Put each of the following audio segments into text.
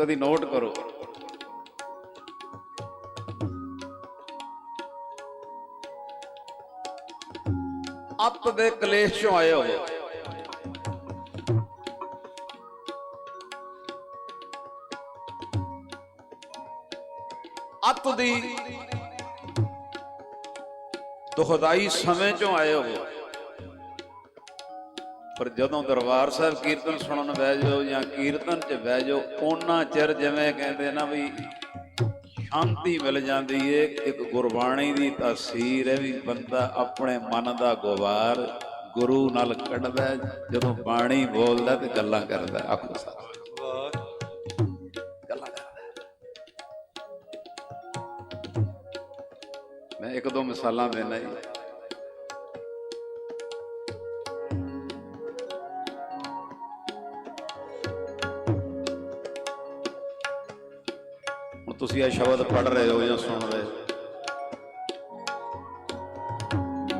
ਕਦੀ ਨੋਟ ਕਰੋ ਅੱਤ ਦੇ ਕਲੇਸ਼ ਚੋਂ ਆਏ ਹੋਏ ਅੱਤ ਦੀ ਦੁਖਦਾਈ ਸਮੇਂ ਚੋਂ ਆਏ ਹੋਏ ਪਰ ਜਦੋਂ ਦਰਬਾਰ ਸਾਹਿਬ ਕੀਰਤਨ ਸੁਣਨ ਬਹਿ ਜਾਓ ਜਾਂ ਕੀਰਤਨ 'ਚ ਬਹਿ ਜਾਓ ਉਹਨਾਂ ਚਿਰ ਜਿਵੇਂ ਕਹਿੰਦੇ ਨਾ ਵੀ ਸ਼ਾਂਤੀ ਮਿਲ ਜਾਂਦੀ ਏ, ਇੱਕ ਗੁਰਬਾਣੀ ਦੀ ਤਾਸੀਰ ਹੈ ਵੀ ਬੰਦਾ ਆਪਣੇ ਮਨ ਦਾ ਗੁਬਾਰ ਗੁਰੂ ਨਾਲ ਕੱਢਦਾ ਜਦੋਂ ਬਾਣੀ ਬੋਲਦਾ ਤੇ ਗੱਲਾਂ ਕਰਦਾ ਆਖੋ ਸਾਹਿਬ ਮੈਂ ਇੱਕ ਦੋ ਮਿਸਾਲਾਂ ਦੇਣਾ ਜੀ। ਤੁਸੀਂ ਇਹ ਸ਼ਬਦ ਪੜ ਰਹੇ ਹੋ ਜਾਂ ਸੁਣ ਰਹੇ ਹੋ?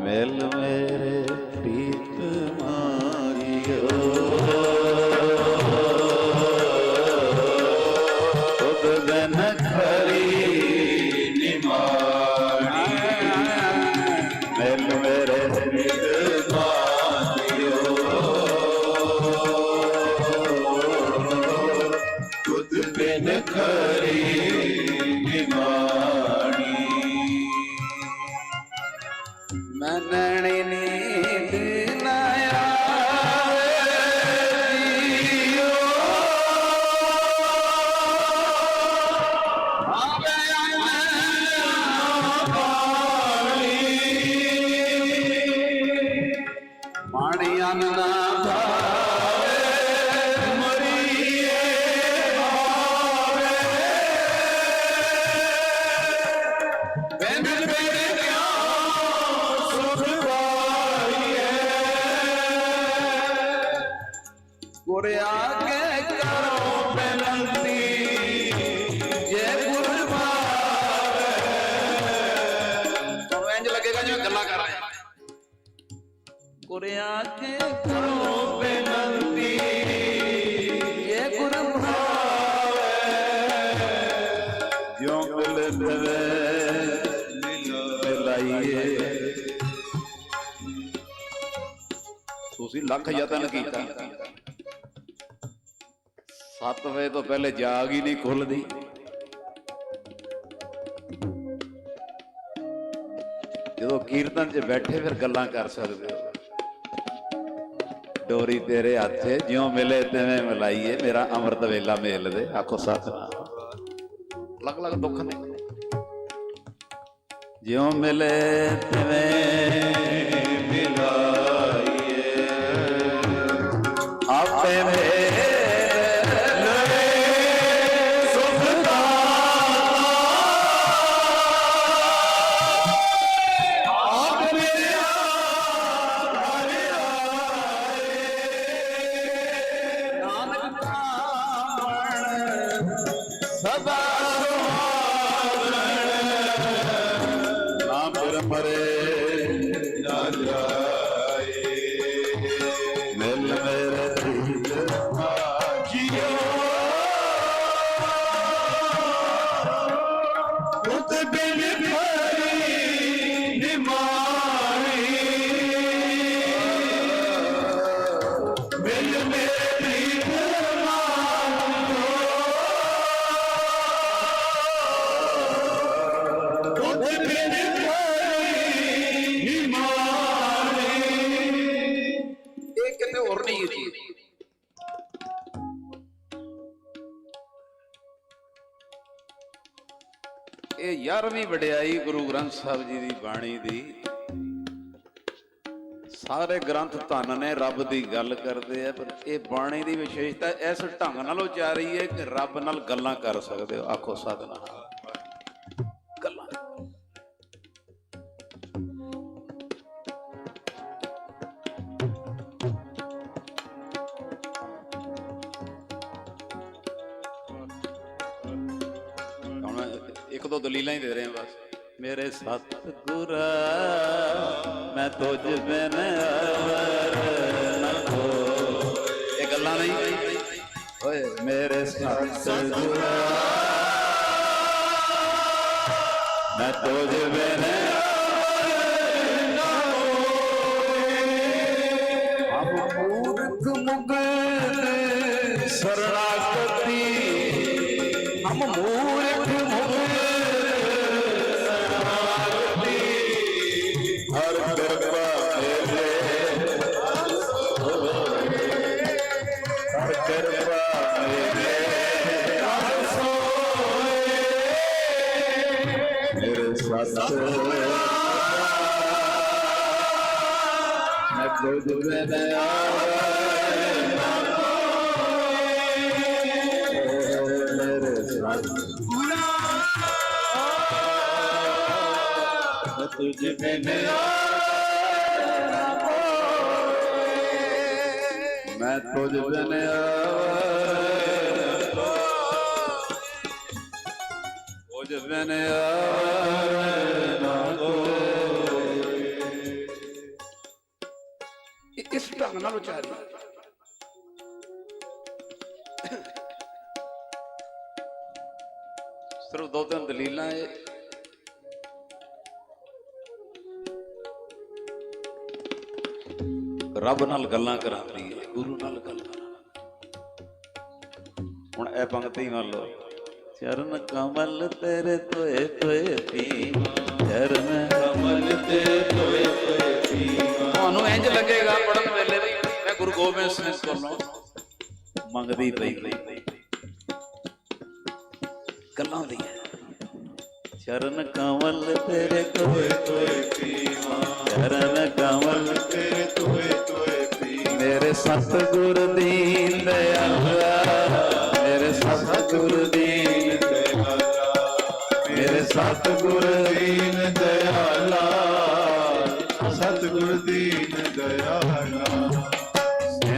ਮਿਲ ಮಾಡಿಯಾನ ਗੁਰਿਆ ਕੇ ਕਰੋ ਬੇਨੰਤੀ ਜੇ ਗੁਰ ਭਾਵੇ ਜਿਉ ਮਿਲ ਤਵੇ ਮਿਲਾਈਏ। ਤੁਸੀਂ ਲੱਖ ਯਤਨ ਕੀਤਾ। 7 ਵਜੇ ਤੋਂ ਪਹਿਲੇ ਜਾਗ ਹੀ ਨਹੀਂ ਖੁੱਲਦੀ। ਜਦੋਂ ਕੀਰਤਨ 'ਚ ਬੈਠੇ ਫਿਰ ਗੱਲਾਂ ਕਰ ਸਕਦੇ ਹੋ। ਡੋਰੀ ਤੇਰੇ ਹੱਥੇ ਜਿਉਂ ਮਿਲੇ ਤਿਵੇਂ ਮਿਲਾਈਏ। ਮੇਰਾ ਅੰਮ੍ਰਿਤ ਵੇਲਾ ਮੇਲ ਦੇ ਆਖੋ ਸਤਨਾਮ। ਅਲੱਗ ਅਲੱਗ ਦੁੱਖ ਨੇ। ਜਿਉਂ ਮਿਲੇ ਤਿਵੇਂ baby. ਇਹ 11ਵੀਂ ਵਡਿਆਈ ਗੁਰੂ ਗ੍ਰੰਥ ਸਾਹਿਬ ਜੀ ਦੀ ਬਾਣੀ ਦੀ ਸਾਰੇ ਗ੍ਰੰਥ ਧਨ ਨੇ, ਰੱਬ ਦੀ ਗੱਲ ਕਰਦੇ ਆ, ਪਰ ਇਹ ਬਾਣੀ ਦੀ ਵਿਸ਼ੇਸ਼ਤਾ ਇਸ ਢੰਗ ਨਾਲ ਉਚਾਰੀ ਹੈ ਕਿ ਰੱਬ ਨਾਲ ਗੱਲਾਂ ਕਰ ਸਕਦੇ ਹੋ। ਆਖੋ ਸਤਨਾਮ। ਇੱਕ ਦੋ ਦਲੀਲਾਂ ਹੀ ਦੇ ਰਹੇ ਹਾਂ ਬਸ। ਮੇਰੇ ਸਤਿਗੁਰ ਮੈਂ ਤੁਝ ਬਿਨ ਅਵਰ। ਨ ਇਹ ਗੱਲਾਂ ਨਹੀਂ? ਓਏ ਮੇਰੇ ਸਤਿਗੁਰਾ। ਮੈਂ ਤੁਝ ਬਿਨ ਮੁਗਲ ਸਰਣਾਗਤੀ ਹਮ ਮੂਰਖ ਮੈਂ ਮੇਰੇ ਸਤ ਮੈਂ ਤੁਝ ਬਿਨ ਮੈਂ ਤੁਝ ਬਿਨ ਆਵੇ ਤੁਝ ਬਿਨ ਆਵੇ ਸਿਰਫ ਦੋ ਤਿੰਨ ਦਲੀਲਾਂ ਏ ਰੱਬ ਨਾਲ ਗੱਲਾਂ ਕਰਾਉਂਦੀ ਹੈ ਗੁਰੂ ਨਾਲ ਗੱਲਾਂ ਹੁਣ ਇਹ ਪੰਕਤੀ ਮੰਨ ਲਓ। ਚਰਨ ਕਮਲ ਤੇਰੇ ਤੋਏ ਤੋਏ ਪੀ ਚਰਨ ਕਮਲ ਤੇਰੇ ਤੋਏ ਤੋਏ ਪੀ ਤੁਹਾਨੂੰ ਇੰਜ ਲੱਗੇਗਾ ਪੜਨ ਵੇਲੇ ਵੀ ਮੈਂ ਗੁਰੂ ਗੋਬਿੰਦ ਸਿੰਘ ਕੋਲੋਂ ਮੰਗਦੀ ਪਈ। ਪਈ ਗੱਲਾਂ ਦੀਆਂ ਚਰਨ ਕਮਲ ਤੇਰੇ ਕੋਏ ਤੋਏ ਪੀਵਾ। ਚਰਨ ਕਮਲ ਤੇਰੇ ਤੋਏ ਤੋਏ ਪੀ ਮੇਰੇ ਸਤਿਗੁਰ ਦੀਨ ਦਇਆਲਾ ਮੇਰੇ ਸਤਿਗੁਰ ਦੀਨ ਦਇਆਲਾ ਮੇਰੇ ਸਤਿਗੁਰ ਦੀਨ ਦਇਆਲਾ ਸਤਿਗੁਰ ਦੀਨ ਦਇਆਲਾ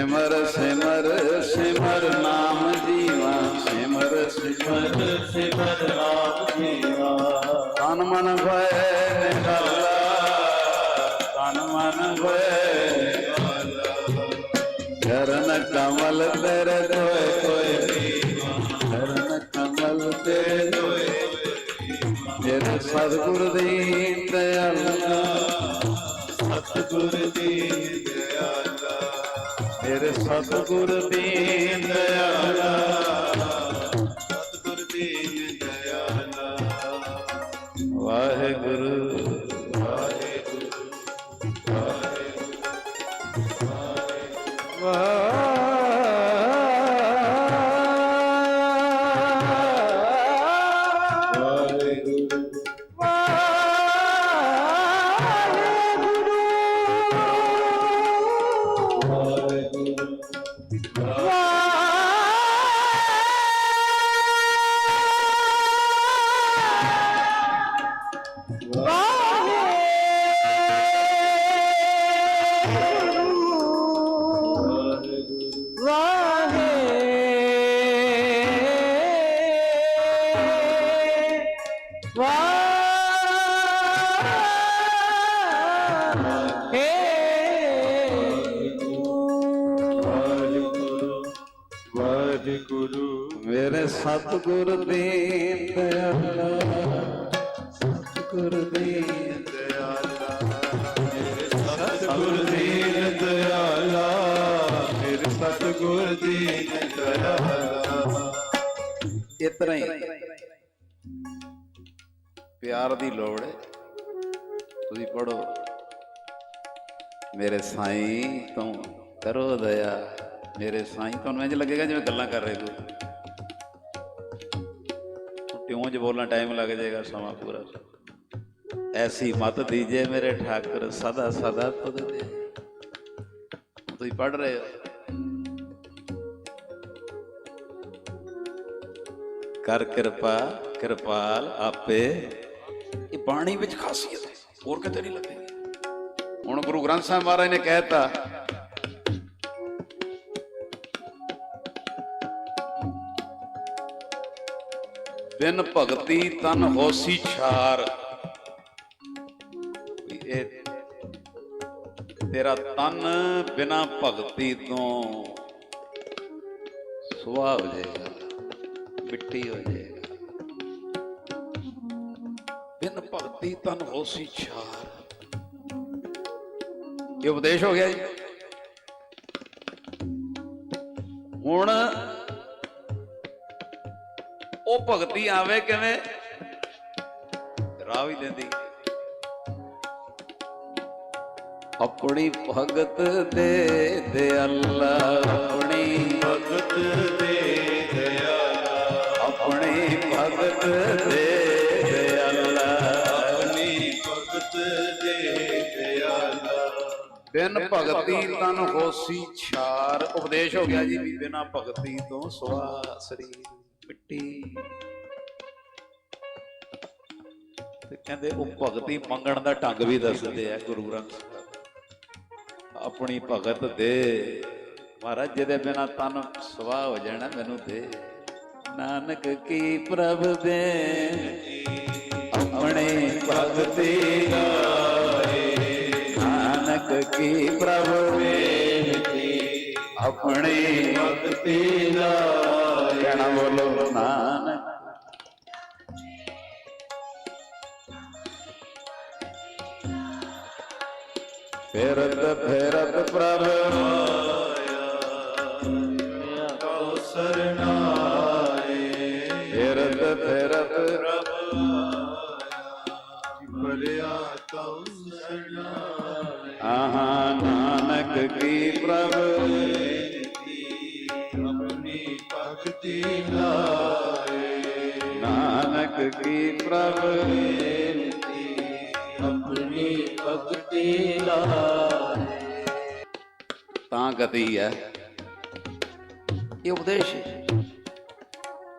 ਸਿਮਰ ਸਿਮਰ ਸਿਮਰ ਨਾਮ ਜੀਵਾ, ਸਿਮਰ ਸਿਮਰ ਸਿਮਰ ਨਾਮ ਜੀਵਾ। ਤਨ ਮਨ ਭੈ ਨਿਰਲਾ ਤਨ ਮਨ ਭੈ ਚਰਨ ਕਮਲ ਤੇਰੇ ਦੋਏ ਕੋਏ ਚਰਨ ਕਮਲ ਤੇਰੇ ਦੋਏ ਮੇਰੇ ਸਤਿਗੁਰ ਦੀ ਦਇਆਲਾ ਸਤਿਗੁਰ ਦੀਨ ਸਤਿਗੁਰ ਦੀ ਦਇਆਲਾ ਵਾਹਿਗੁਰੂ ਮੇਰੇ ਸਤਿਗੁਰ ਦੀ ਦਇਆਲਾ, ਸਤਿਗੁਰ ਦੀ ਦਇਆਲਾ। ਮੇਰੇ ਸਤਿਗੁਰ ਦੀਨ ਦਇਆਲਾ, ਮੇਰੇ ਸਤਿਗੁਰ ਦੀਨ ਦਇਆਲਾ। ਇਤਨਾ ਹੀ। ਪਿਆਰ ਦੀ ਲੋੜ ਹੈ। ਤੁਸੀਂ ਪੜੋ ਮੇਰੇ ਸਾਈਂ ਤੋਂ ਕਰੋ ਦਇਆ। ਮੇਰੇ ਸਾਈਂ ਤੁਹਾਨੂੰ ਇੰਜ ਲੱਗੇਗਾ ਜਿਵੇਂ ਗੱਲਾਂ ਕਰ ਰਹੇ ਤੂੰ। ਟਿਉਂ ਚ ਬੋਲਣਾ ਟਾਈਮ ਲੱਗ ਜਾਏਗਾ, ਸਮਾਂ ਪੂਰਾ। ਐਸੀ ਮਤ ਦੀਜੇ ਮੇਰੇ ਠਾਕਰ, ਸਦਾ ਸਦਾ ਤੁਧ ਦੇ ਤੁਸੀਂ ਪੜ ਰਹੇ ਹੋ? ਕਰ ਕਿਰਪਾ, ਕਿਰਪਾਲ ਆਪੇ। ਇਹ ਬਾਣੀ ਵਿੱਚ ਖਾਸੀਅਤ ਹੈ, ਹੋਰ ਕਿਤੇ ਨਹੀਂ ਲੱਗੇਗੀ। ਹੁਣ ਗੁਰੂ ਗ੍ਰੰਥ ਸਾਹਿਬ ਮਹਾਰਾਜ ਨੇ ਕਹਿਤਾ ਬਿਨ ਭਗਤੀ ਤਨ ਹੋਸੀ ਛਾਰ। ਇਹ ਤੇਰਾ ਤਨ ਬਿਨਾ ਭਗਤੀ ਤੋਂ ਸੁਆਹ ਹੋ ਜਾਏਗਾ, ਮਿੱਟੀ ਹੋ ਜਾਏਗਾ। ਬਿਨ ਭਗਤੀ ਤਨ ਹੋਸੀ ਛਾਰ। ਇਹ ਉਪਦੇਸ਼ ਹੋ ਗਿਆ ਜੀ। ਹੁਣ ਉਹ ਭਗਤੀ ਆਵੇ ਕਿਵੇਂ? ਰਾਹ ਵੀ ਦਿੰਦੀ ਆਪਣੀ ਭਗਤ ਦੇ ਦੇ ਅੱਲਾ, ਆਪਣੀ ਭਗਤ ਦੇ ਦਇਆਲਾ ਆਪਣੀ ਭਗਤ ਦੇ ਦੇ ਅੱਲਾ। ਆਪਣੀ ਭਗਤ ਦੇ ਦਇਆਲਾ ਬਿਨ ਭਗਤੀ ਤਨ ਹੋਸੀ ਛਾਰ। ਉਪਦੇਸ਼ ਹੋ ਗਿਆ ਜੀ ਵੀ ਬਿਨਾ ਭਗਤੀ ਤੋਂ ਸਵਾ ਸਰੀਰ। ਮਿੱਟੀ। ਤੇ ਕਹਿੰਦੇ ਉਹ ਭਗਤੀ ਮੰਗਣ ਦਾ ਢੰਗ ਵੀ ਦੱਸਦੇ ਆ ਗੁਰੂ ਗ੍ਰੰਥ ਆਪਣੀ ਭਗਤ ਦੇ, ਮਹਾਰਾਜ ਜਿਹਦੇ ਬਿਨਾ ਤਨ ਸਵਾ ਹੋ ਜਾਣਾ, ਮੈਨੂੰ ਦੇ। ਨਾਨਕ ਕੀ ਪ੍ਰਭ ਦੇ ਆਪਣੇ ਭਗਤੀ ਗਾਏ ਨਾਨਕ ਕੀ ਪ੍ਰਭ ਦੇ ਆਪਣੀ ਭਗਤੀ ਗਾਏ ਕਹਿਣਾ ਬੋਲੋ ਨਾਨਕ। ਫੇਰਤ ਫੇਰਤ ਪ੍ਰਭ। ਤਾਂ ਗਤੀ ਹੈ। ਇਹ ਉਪਦੇਸ਼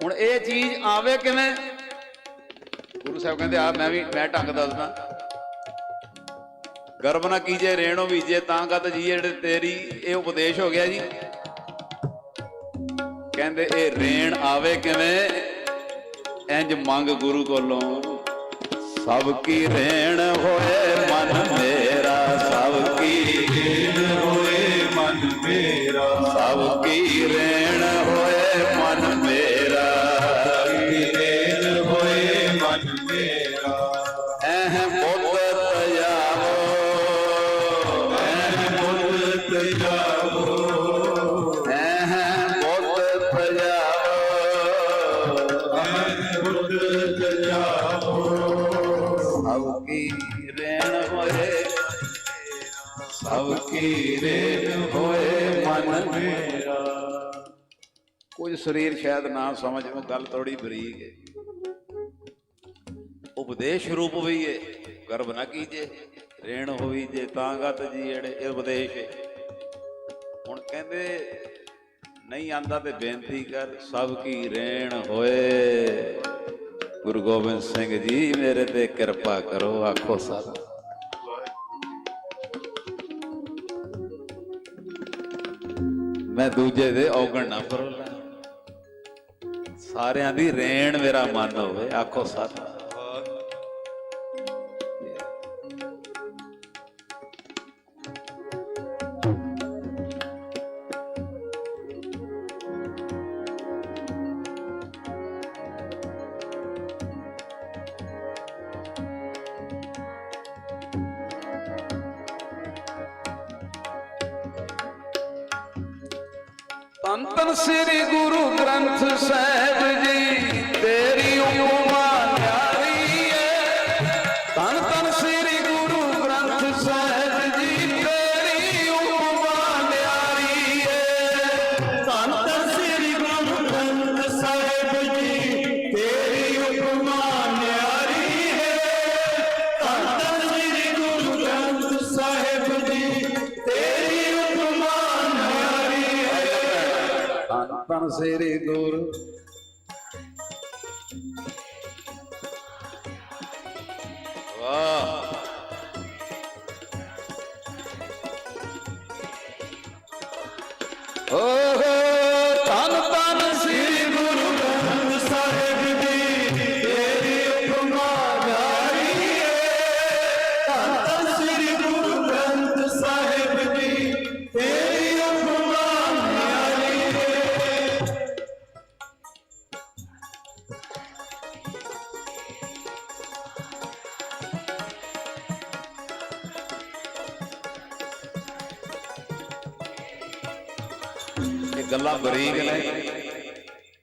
ਹੁਣ ਇਹ ਚੀਜ਼ ਆਵੇ ਕਿਵੇਂ? ਗੁਰੂ ਸਾਹਿਬ ਕਹਿੰਦੇ, ਆ, ਮੈਂ ਵੀ, ਮੈਂ ਢੰਗ ਦੱਸਦਾ। ਗਰਭ ਨਾ ਕੀਜੇ, ਰੇਣੋ ਵੀਜੇ ਤਾਂ ਗਤ ਜੀ ਜਿਹੜੇ ਤੇਰੀ ਇਹ ਉਪਦੇਸ਼ ਹੋ ਗਿਆ ਜੀ। ਕਹਿੰਦੇ, ਇਹ ਰੇਣ ਆਵੇ ਕਿਵੇਂ? ਇੰਜ ਮੰਗ ਗੁਰੂ ਕੋਲੋਂ। ਸਭ ਕੀ ਰੇਣ ਹੋਏ ਮਨ ਮੇਰਾ ਸਭ ਸਭ ਕੀ ਰੇਣ ਹੋਏ ਮਨ ਮੇਰਾ। ਕੁਝ ਸਰੀਰ ਸ਼ਾਇਦ ਨਾ ਸਮਝ, ਉਹ ਗੱਲ ਥੋੜੀ ਬਰੀਕ ਹੈ ਉਪਦੇਸ਼ ਰੂਪ ਵੀ ਹੈ ਗਰਭ ਨਾ ਕੀਜੇ, ਰੇਣ ਹੋਈ ਜੇ ਤਾਂ ਗਤ ਜੀ ਜਿਹੜੇ ਉਪਦੇਸ਼ ਹੁਣ ਕਹਿੰਦੇ, ਨਹੀਂ ਆਂਦਾ ਤੇ ਬੇਨਤੀ ਕਰ ਸਭ ਕੀ ਰੇਣ ਹੋਏ। ਗੁਰੂ ਗੋਬਿੰਦ ਸਿੰਘ ਜੀ, ਮੇਰੇ ਤੇ ਕਿਰਪਾ ਕਰੋ, ਆਖੋ ਸਤ। ਮੈਂ ਦੂਜੇ ਦੇ ਔਗਣ ਨਾ ਫਰੋਲਾ ਸਾਰਿਆਂ ਦੀ ਰੇਣ ਮੇਰਾ ਮਨ ਹੋਵੇ ਆਖੋ ਸਤ ਤਨ ਤਨ ਸ੍ਰੀ ਗੁਰੂ ਗ੍ਰੰਥ ਸਾਹਿਬ ਜੀ। ਹੈ ਤਨ ਤਨ